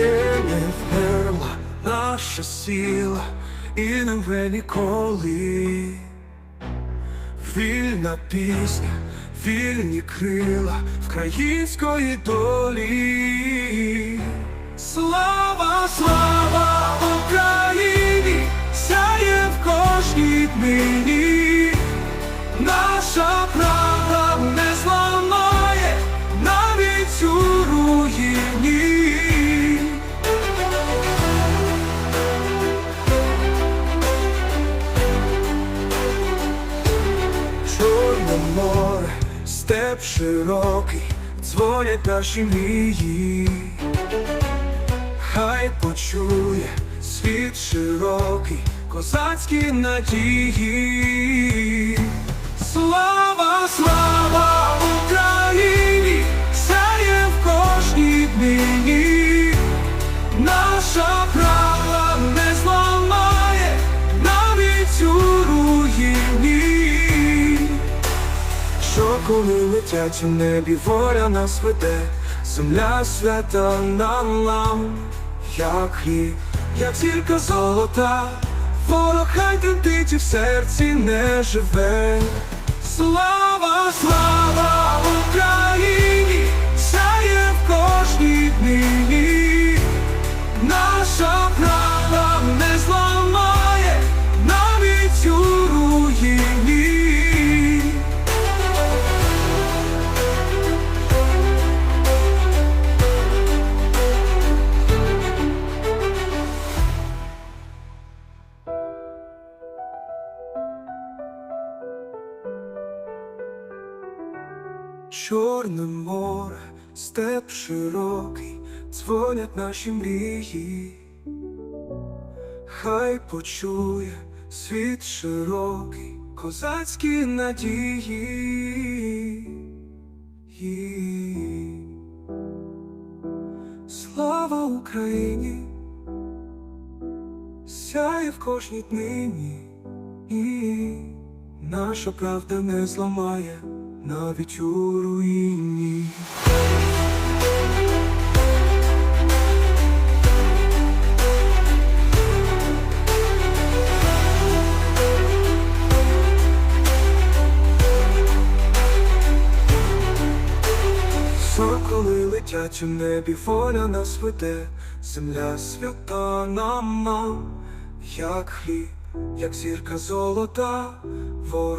ще не вмерла наша сила і не вмре ніколи. Вільна пісня, вільні крила Вкраїнської долі. Слава, слава Україні, сяє в кожній дні. Чорне море, степ широкий, дзвонять наші мрії. Хай почує світ широкий, козацькі надії. Слава, коли летять у небі, воля нас веде, земля свята нам нам, як хліб, як зірка золота, ворог хай тремтить і в серці не живе. Слава, слава Україні, Чорне море, степ широкий, дзвонять наші мрії. Хай почує світ широкий, козацькі надії. Слава Україні, сяє в кожній днині, і наша правда не зламає навіть у руїні. Соколи летять у небі, воля нас веде, земля свята нам нам, як хліб, як зірка золота, ворог